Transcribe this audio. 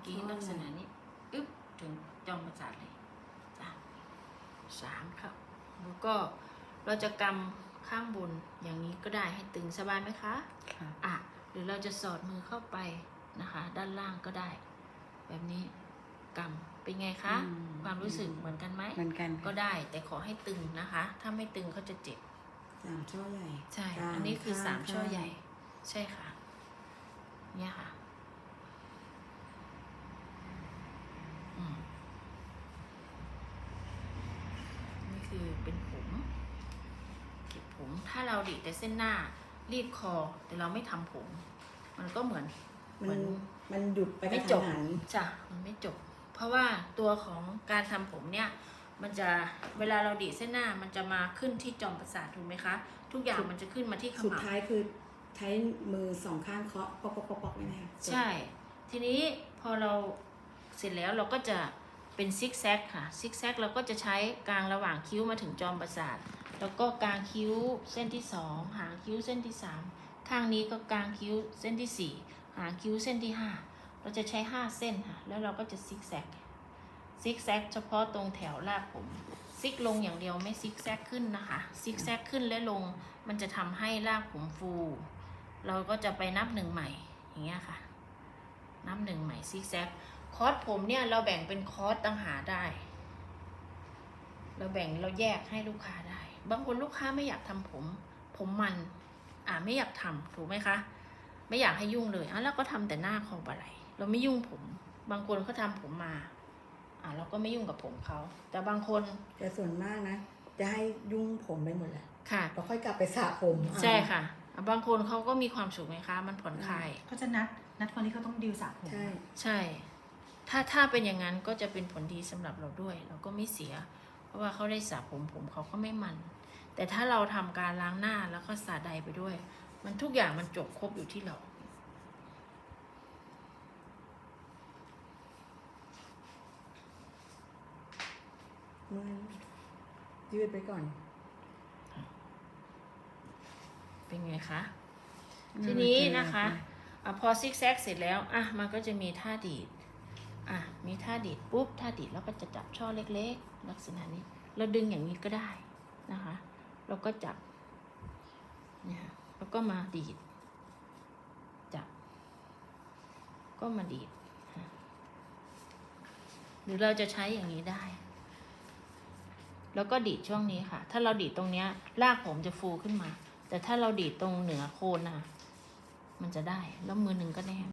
อกี้ช่อใหญ่ลักษณะนี้อึ๊บถึงจอมประสาทเลยจ้ะสามครับแล้วก็เราจะกำข้างบนอย่างนี้ก็ได้ให้ตึงสบายไหมคะค่ะอะหรือเราจะสอดมือเข้าไปนะคะ ด้านล่างก็ได้ แบบนี้กำเป็นไงคะ อืมความรู้สึกเหมือนกันไหมเหมือนกันก็ได้แต่ขอให้ตึงนะคะ ถ้าไม่ตึงเขาจะเจ็บ สามช่อใหญ่ใช่กลางอันนี้คือข้างสามช่อข้างใหญ่ ใช่ค่ะ เนี่ยค่ะ อืม นี่คือ เป็นผมเก็บผมถ้าเราดีดแต่เส้นหน้ารีดคอ แต่เราไม่ทำผม มันก็เหมือนเหมัมืนอนมันหยุดไปกไม่ระจทับนหันจ้ะมันไม่จบ เพราะว่าตัวของการทำผมเนี่ย มันจะเวลาเราดีดเส้นหน้ามันจะมาขึ้นที่จอมประสาทถูกไหมคะ ทุกอย่างมันจะขึ้นมาที่ขสุดมับท้ายคือใช้มือสองข้างเคาะปอกปอกปอกปอกนี่นะคะใช่ ทีนี้พอเราเสร็จแล้วเราก็จะ เป็นซิกแซกค่ะซิกแซกเราก็จะใช้กลางระหว่างคิ้วมาถึงจอมประสาท แล้วก็กลางคิ้วเส้นที่สองหางคิ้วเส้นที่สามข้างนี้ก็กลางคิ้วเส้นที่สี่หางคิ้วเส้นที่ห้าเราจะใช้ห้าเส้นค่ะ แล้วเราก็จะซิกแซกซิกแซกเฉพาะตรงแถวรากผมซิกลงอย่างเดียวไม่ซิกแซกขึ้นนะคะซิกแซกขึ้นและลงมันจะทำให้รากผมฟู เราก็จะไปนับหนึ่งใหม่อย่างเงี้ยค่ะ นับหนึ่งใหม่ซิกแซก คอร์สผมเนี่ยเราแบ่งเป็นคอร์สต่างหากได้ เราแบ่งเราแยกให้ลูกค้าได้ บางคนลูกค้าไม่อยากทำผม ผมมัน อ่าไม่อยากทำถูกไหมคะ ไม่อยากให้ยุ่งเลยอะแล้วก็ทำแต่หน้าคอปลาไหลเราไม่ยุ่งผม บางคนเขาทำผมมา อ่าเราก็ไม่ยุ่งกับผมเขาแต่บางคนแต่ส่วนมากนะ จะให้ยุ่งผมไปหมดแหละค่ะเราค่อยกลับไปสระผมใช่ค่ะอะบางคนเขาก็มีความสุขไหมคะ มันผ่อนคลายเขาจะนัดนัดคนที่เขาต้องดิวสระผมใช่ใช่ ถ้าถ้าเป็นอย่างนั้นก็จะเป็นผลดีสำหรับเราด้วย เราก็ไม่เสีย เพราะว่าเขาได้สระผมผมเขาก็ไม่มัน แต่ถ้าเราทำการล้างหน้าแล้วก็สระใดไปด้วย มันทุกอย่างมันจบครบอยู่ที่เราเมื่อยยืดไปก่อน เป็นไงคะ ทีนี้นะคะอะพอซิกแซกเสร็จแล้ว อะ มันก็จะมีท่าดีด อะมีท่าดีดปุ๊บท่าดีดแล้วก็จะจับช่อเล็ก ๆ ลักษณะนี้ เราดึงอย่างนี้ก็ได้นะคะ เราก็จับเนี่ยแล้วก็มาดีด จับ ก็มาดีด หรือเราจะใช้อย่างนี้ได้ แล้วก็ดีดช่วงนี้ค่ะ ถ้าเราดีดตรงเนี้ยรากผมจะฟูขึ้นมา แต่ถ้าเราดีดตรงเหนือโคนน่ะมันจะได้ แล้วมือหนึ่งก็แนบ